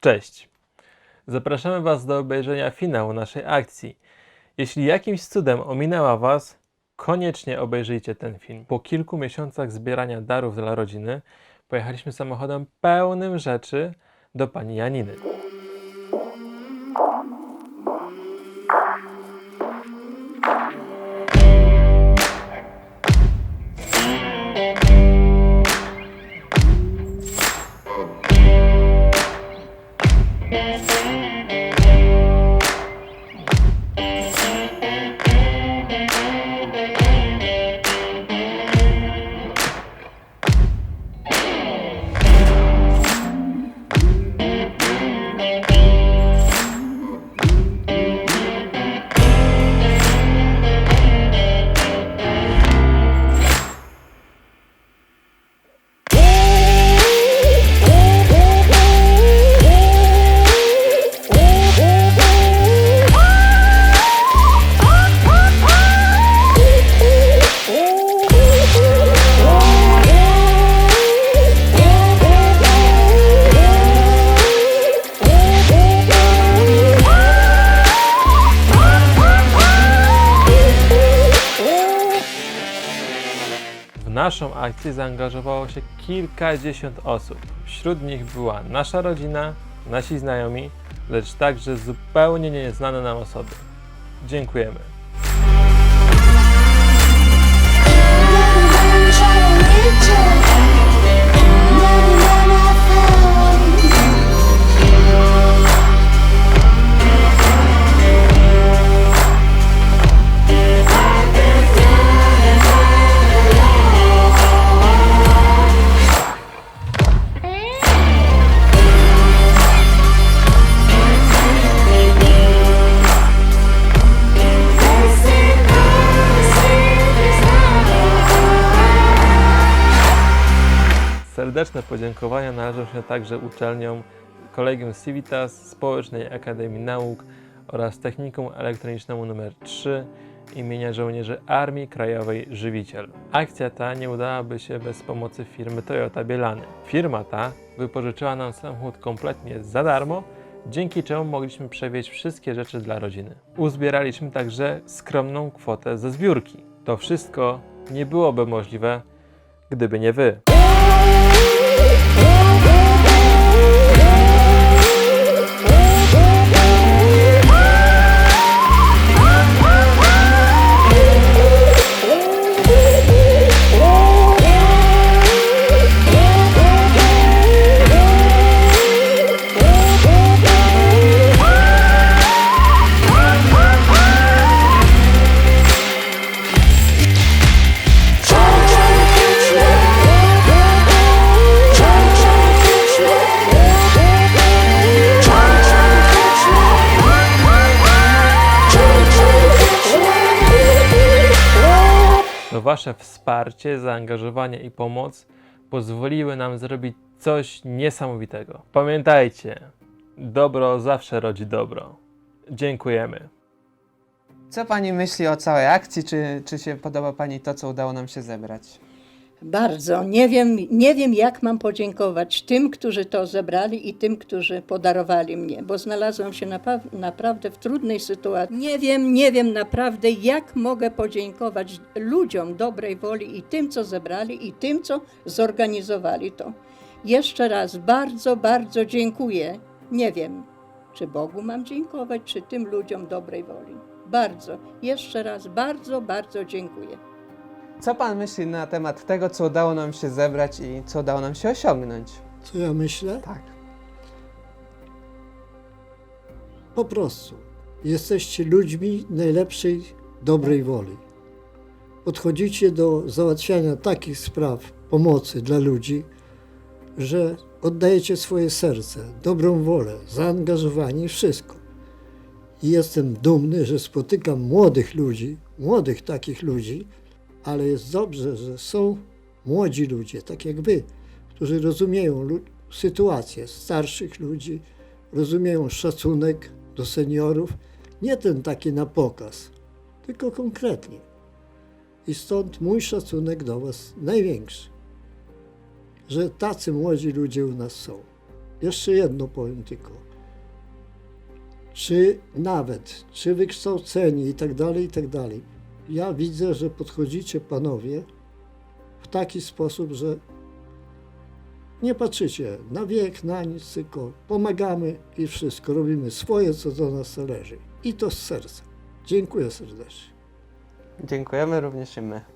Cześć! Zapraszamy Was do obejrzenia finału naszej akcji. Jeśli jakimś cudem ominęła Was, koniecznie obejrzyjcie ten film. Po kilku miesiącach zbierania darów dla rodziny, pojechaliśmy samochodem pełnym rzeczy do pani Janiny. Mm-hmm. Naszą akcję zaangażowało się kilkadziesiąt osób. Wśród nich była nasza rodzina, nasi znajomi, lecz także zupełnie nieznane nam osoby. Dziękujemy. Serdeczne podziękowania należą się także uczelniom Kolegium Civitas, Społecznej Akademii Nauk oraz Technikum Elektronicznemu nr 3 imienia żołnierzy Armii Krajowej Żywiciel. Akcja ta nie udałaby się bez pomocy firmy Toyota Bielany. Firma ta wypożyczyła nam samochód kompletnie za darmo, dzięki czemu mogliśmy przewieźć wszystkie rzeczy dla rodziny. Uzbieraliśmy także skromną kwotę ze zbiórki. To wszystko nie byłoby możliwe, gdyby nie wy. To Wasze wsparcie, zaangażowanie i pomoc pozwoliły nam zrobić coś niesamowitego. Pamiętajcie, dobro zawsze rodzi dobro. Dziękujemy. Co pani myśli o całej akcji? Czy, czy się podoba pani to, co udało nam się zebrać? Bardzo. Nie wiem, nie wiem, jak mam podziękować tym, którzy to zebrali i tym, którzy podarowali mnie, bo znalazłam się naprawdę w trudnej sytuacji. Nie wiem, nie wiem naprawdę, jak mogę podziękować ludziom dobrej woli i tym, co zebrali, i tym, co zorganizowali to. Jeszcze raz bardzo, bardzo dziękuję. Nie wiem, czy Bogu mam dziękować, czy tym ludziom dobrej woli. Bardzo. Jeszcze raz bardzo, bardzo dziękuję. Co pan myśli na temat tego, co udało nam się zebrać i co udało nam się osiągnąć? Co ja myślę? Tak. Po prostu. Jesteście ludźmi najlepszej, dobrej woli. Podchodzicie do załatwiania takich spraw, pomocy dla ludzi, że oddajecie swoje serce, dobrą wolę, zaangażowanie i wszystko. I jestem dumny, że spotykam młodych ludzi, młodych takich ludzi, ale jest dobrze, że są młodzi ludzie, tak jak wy, którzy rozumieją sytuację starszych ludzi, rozumieją szacunek do seniorów, nie ten taki na pokaz, tylko konkretnie. I stąd mój szacunek do Was największy, że tacy młodzi ludzie u nas są. Jeszcze jedno powiem tylko. Czy nawet, czy wykształceni i tak dalej, i tak dalej. Ja widzę, że podchodzicie panowie w taki sposób, że nie patrzycie na wiek, na nic, tylko pomagamy i wszystko. Robimy swoje, co do nas zależy. I to z serca. Dziękuję serdecznie. Dziękujemy również i my.